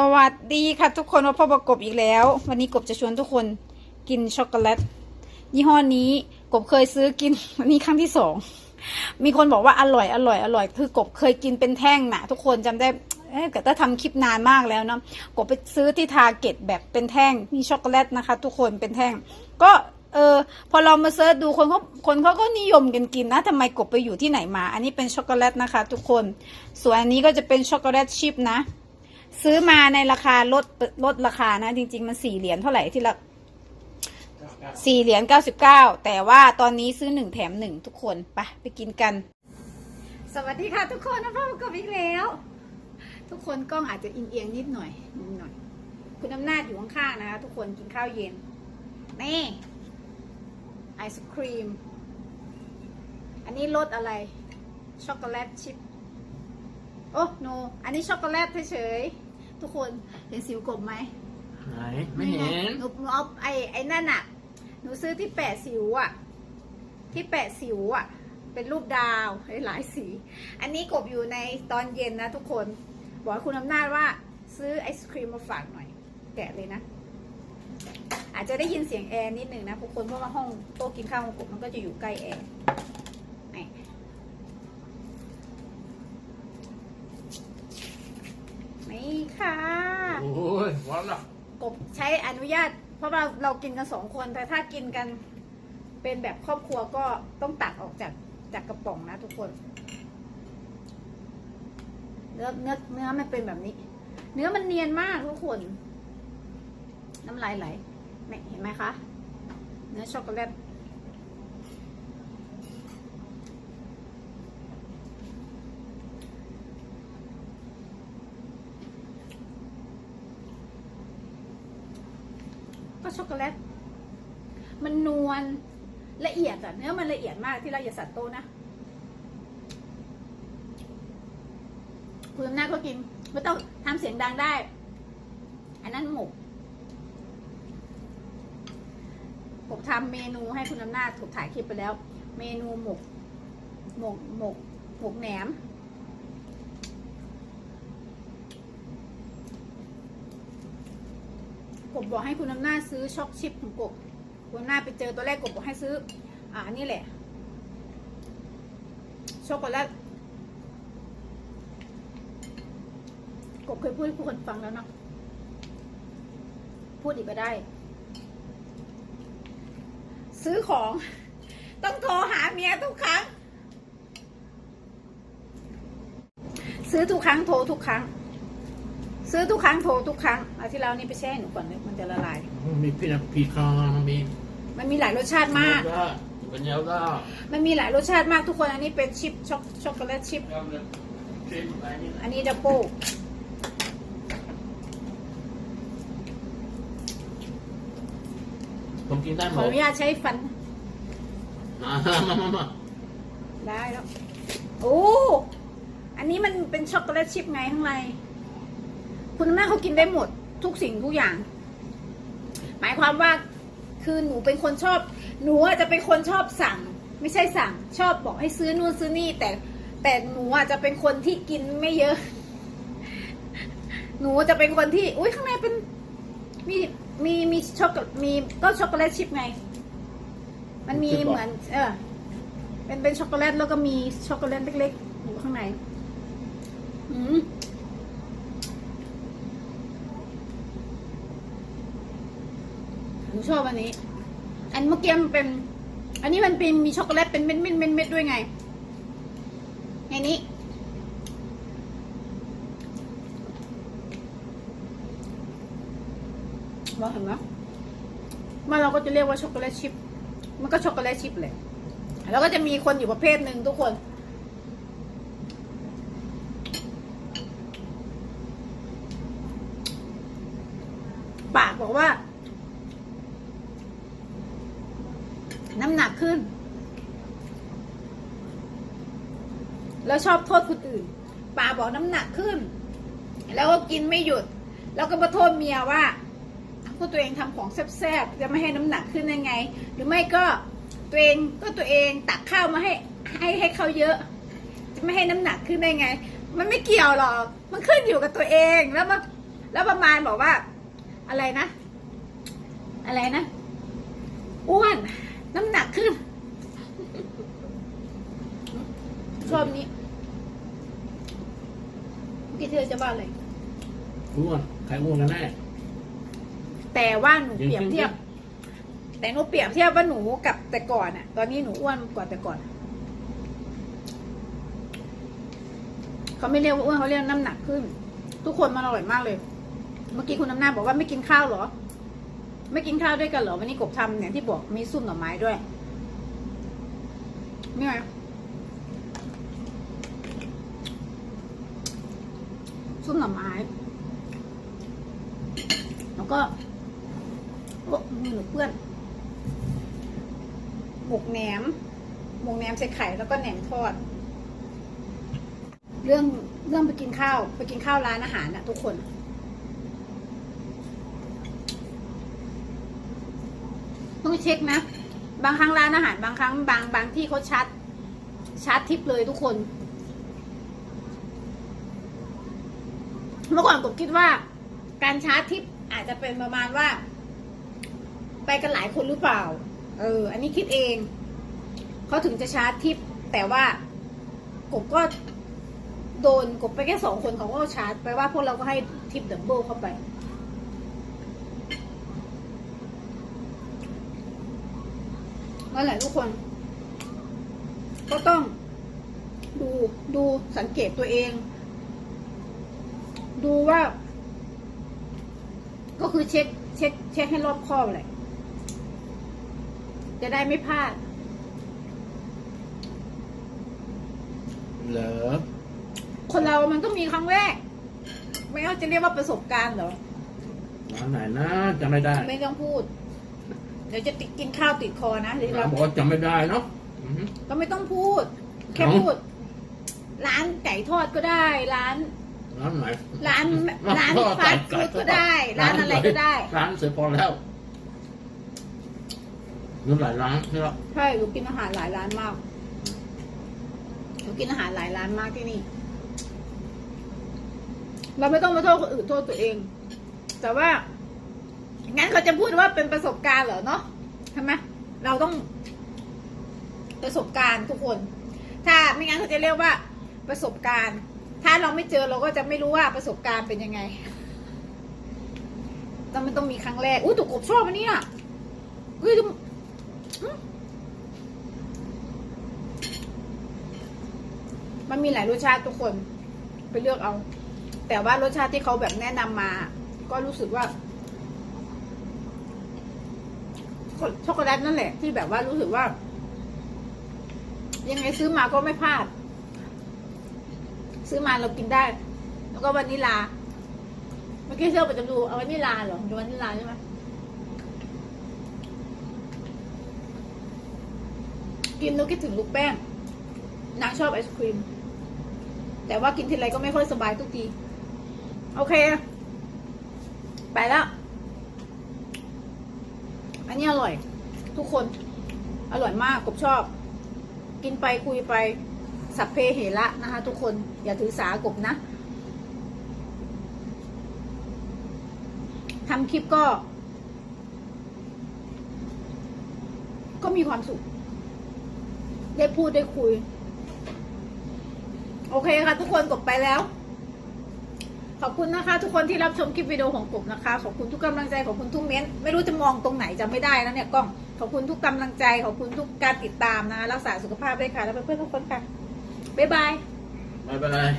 สวัสดีค่ะทุกคนมาพบกับกบอีกแล้ว วันนี้กบจะชวนทุกคนกินช็อกโกแลตยี่ห้อนี้กบเคยซื้อกินวันนี้ครั้งที่สองมีคนบอกว่าอร่อยอร่อยอร่อย คือกบเคยกินเป็นแท่งนะทุกคนจำได้เอ๊ะแต่ถ้าทำคลิปนานมากแล้วเนาะกบไปซื้อที่ทาเก็ตแบบเป็นแท่งมีช็อกโกแลตนะคะ ทุกคนเป็นแท่ง ก็เออพอเรามาเซิร์ชดูคนเขาคนเขาก็นิยมกันกินนะทำไมกบไปอยู่ที่ไหนมา อันนี้เป็นช็อกโกแลตนะคะ ทุกคนส่วนอันนี้ก็จะเป็นช็อกโกแลตชิพนะ ซื้อมาในราคาลดลดราคานะ จริง ๆ มันสี่เหรียญเท่าไหร่ที่ละสี่เหรียญเก้าสิบเก้าแต่ว่าตอนนี้ซื้อหนึ่งแถมหนึ่งทุกคนไปไปกินกัน สวัสดีค่ะทุกคนนะพ่อกับอีกแล้ว ทุกคนกล้องอาจจะอิงเอียงนิดหน่อยนิดหน่อย คุณอำนาจอยู่ข้างๆนะคะทุกคนกินข้าวเย็น นี่ไอศครีม อันนี้รสอะไร ช็อกโกแลตชิพโอ้โน อันนี้ช็อกโกแลตเฉยๆ ทุกคนเห็นสิวกบไหมไหนไม่เห็นหนูหนูเอาไอ้ไอ้นั่นอะหนูซื้อที่แปะสิวอะที่แปะสิวอะเป็นรูปดาวหลายๆสี อันนี้กบอยู่ในตอนเย็นนะทุกคน บอกให้คุณอำนาจว่าซื้อไอศครีมมาฝากหน่อย แกะเลยนะ อาจจะได้ยินเสียงแอร์นิดหนึ่งนะทุกคนเพราะว่าห้องโต๊ะกินข้าวของกบมันก็จะอยู่ใกล้แอร์นี่นี่ค่ะ โ้อนหรอกบใช้อนุญาต เพราะว่าเรากินกันสองคน แต่ถ้ากินกันเป็นแบบครอบครัวก็ต้องตักออกจากจากกระป๋องนะทุกคนเนื้อเนื้อเนื้อมันเป็นแบบนี้ เนื้อมันเนียนมากทุกคน น้ำลายไหลเนี่ยเห็นไหมคะ เนื้อช็อกโกแลต ก็ช็อกโกแลต มันนวลละเอียดอะเนื้อมันละเอียดมากที่เราอย่าสัตว์โตนะคุณอำนาจก็กินไม่ต้องทำเสียงดังได้ อันนั้นหมกผมทำเมนูให้คุณอำนาจถูกถ่ายคลิปไปแล้ว เมนูหมก หมกหมกหมกแหนม กบบอกให้คุณอำนาจซื้อช็อกชิปของกบคุณอำนาจไปเจอตัวแรกกบบอกให้ซื้อ อ่านี่แหละ ช็อกโกแลตกบเคยพูดให้คนฟังแล้วเนาะ พูดอีกก็ได้ ซื้อของ ต้องโทรหาเมียทุกครั้ง ซื้อทุกครั้งโทรทุกครั้ง ซื้อทุกครั้งโทรทุกครั้งอาที่แล้วนี่ไปแช่ให้หนูก่อนเลยมันจะละลาย มีพี่นะพีคามีมันมีหลายรสชาติมากเป็นเยลล่ามันมีหลายรสชาติมากทุกคนอันนี้เป็นชิปช็อกช็อกโกแลตชิป ชิมอะไรนี่อันนี้ดับเบิลผมกินได้หขมอดอนุญาตใช้ฟันมามามามาได้แล้วโอ้อันนี้มันเป็นช็อกโกแลตชิพไงข้างใน คุณแม่เขากินได้หมด ทุกสิ่งทุกอย่าง หมายความว่าคือหนูเป็นคนชอบ หนูอาจจะเป็นคนชอบสั่ง ไม่ใช่สั่ง ชอบบอกให้ซื้อนู่นซื้อนี่ แต่แต่หนูอาจจะเป็นคนที่กินไม่เยอะ หนูจะเป็นคนที่อุ้ยข้างในเป็นมีมีมีช็อกโกมีก็ช็อกโกแลตชิพไง มันมีเหมือน เออ เป็นเป็นช็อกโกแลตแล้วก็มีช็อกโกแลตเล็กๆอยู่ข้างใน อืม นูชอบอันนี้ อันเมื่อกี้มันเป็น อันนี้มันเป็นมีช็อกโกแลตเป็นเม็ดเม็ดเม็ดเม็ดด้วยไงในนี้ว่าเห็นไหมมาเราก็จะเรียกว่าช็อกโกแลตชิพมันก็ช็อกโกแลตชิพเลยแล้วก็จะมีคนอยู่ประเภทหนึ่งทุกคนปากบอกว่า น้ำหนัก ขึ้น แล้วชอบโทษคนอื่นปาบอกน้ำหนักขึ้น แล้วก็กินไม่หยุด แล้วก็มาโทษเมียว่าก็ตัวเองทำของแซ่บๆจะไม่ให้น้ำหนักขึ้นยังไง หรือไม่ก็ตัวเองก็ตัวเองตักข้าวมาให้ให้ให้เขาเยอะ จะไม่ให้น้ำหนักขึ้นได้ไง มันไม่เกี่ยวหรอกมันขึ้นอยู่กับตัวเองแล้วมาแล้วประมาณบอกว่า อะไรนะ อะไรนะอ้วน น้ำหนักขึ้น ชอบนี้เมื่อกี้เธอจะว่าอะไรอ้วนใครอ้วนกันแน่แต่ว่าหนูเปรียบเทียบ แต่หนูเปรียบเทียบว่าหนูกับแต่ก่อนอะตอนนี้หนูอ้วนกว่าแต่ก่อน เขาไม่เรียกว่าอ้วนเขาเรียกน้ำหนักขึ้น ทุกคนมันอร่อยมากเลย เมื่อกี้คุณน้ำหน้าบอกว่าไม่กินข้าวเหรอ ไม่กินข้าวด้วยกันเหรอวันนี้กบทำเนี่ยที่บอกมีซุปหน่อไม้ด้วยนี่ไงซุปหน่อไม้ แล้วก็โอ้มือหนูเพื่อนหมกแหนมหมกแหนมใส่ไข่แล้วก็แหนมทอด เรื่องเรื่องไปกินข้าว ไปกินข้าวร้านอาหารนะทุกคน ต้องเช็คนะ บางครั้งร้านอาหารบางครั้งบางบางที่เขาชัดชาร์จทิปเลยทุกคน เมื่อก่อนผมคิดว่า การชาร์จทิปอาจจะเป็นประมาณว่า ไปกันหลายคนหรือเปล่า เออ อันนี้คิดเองเขาถึงจะชาร์จทิป แต่ว่ากบก็โดนกบไปแค่สองคนเขาก็ชาร์จไปว่าพวกเราก็ให้ทิปดับเบิลเข้าไป นั่นแหละทุกคน ก็ต้อง ดูดูสังเกตตัวเอง ดูว่า ก็คือเช็ค เช็ค เช็คให้รอบคอบเลยจะได้ไม่พลาด เหรอ คนเรามันต้องมีครั้งแรก ไม่ว่าจะเรียกว่าประสบการณ์เหรอร้านไหนนะจำไม่ได้ ไม่ต้องพูด เดี๋ยวจะติดกินข้าวติดคอนะเดี๋ยวร้าเรานบอกว่าจำไม่ได้เนาะอือฮึ ก็ไม่ต้องพูด แค่เอ้าพูด ร้านไก่ทอดก็ได้ ร้าน ร้านไหนร้านร้านฟาสต์ฟู้ดก็ได้ร้านอะไรก็ได้ ร้านเสร็จพอแล้วเงินหลายร้านใช่ไหมใช่หนูกินอาหารหลายร้านมากหนูกินอาหารหลายร้านมากที่นี่ เราไม่ต้องมาโทษคนอื่นโทษตัวเอง แต่ว่า งั้นเขาจะพูดว่าเป็นประสบการณ์เหรอเนาะใช่ไหมเราต้องประสบการณ์ทุกคน ถ้าไม่งั้นเขาจะเรียกว่าประสบการณ์ ถ้าเราไม่เจอเราก็จะไม่รู้ว่าประสบการณ์เป็นยังไงต้องมันต้องมีครั้งแรก อุ้ยตุกกบชอบอันนี้อะอุ้ยมันมีหลายรสชาติทุกคนไปเลือกเอา แต่ว่ารสชาติที่เขาแบบแนะนำมา ก็รู้สึกว่า ช็อกโกแลตนั่นแหละ ที่แบบว่ารู้สึกว่า ยังไงซื้อมาก็ไม่พลาด ซื้อมาเรากินได้ แล้วก็วานิลาเมื่อกี้เชื่อไปจะดูเอาวานิลาเหรอดูวานิลาใช่ไหมกินแล้วคิดถึงลูกแป้งนางชอบไอศครีม แต่ว่ากินทีไรก็ไม่ค่อยสบายทุกที โอเค ไปแล้ว อันนี้อร่อย ทุกคน อร่อยมากกบชอบ กินไปคุยไป สัพเพเหระนะคะ ทุกคนอย่าถือสากบนะทำคลิปก็ ก็มีความสุข ได้พูดได้คุย โอเคค่ะ ทุกคนกบไปแล้ว ขอบคุณนะคะ ทุกคนที่รับชมคลิปวิดีโอของกบนะคะ ขอบคุณทุกกำลังใจขอบคุณทุกเม้นต์ไม่รู้จะมองตรงไหนจำไม่ได้แล้วเนี่ยกล้องขอบคุณทุกกำลังใจขอบคุณทุกการติดตามนะรักษาสุขภาพด้วยค่ะ แล้วเพื่อนๆทุกคนค่ะบ๊ายบายบ๊ายบาย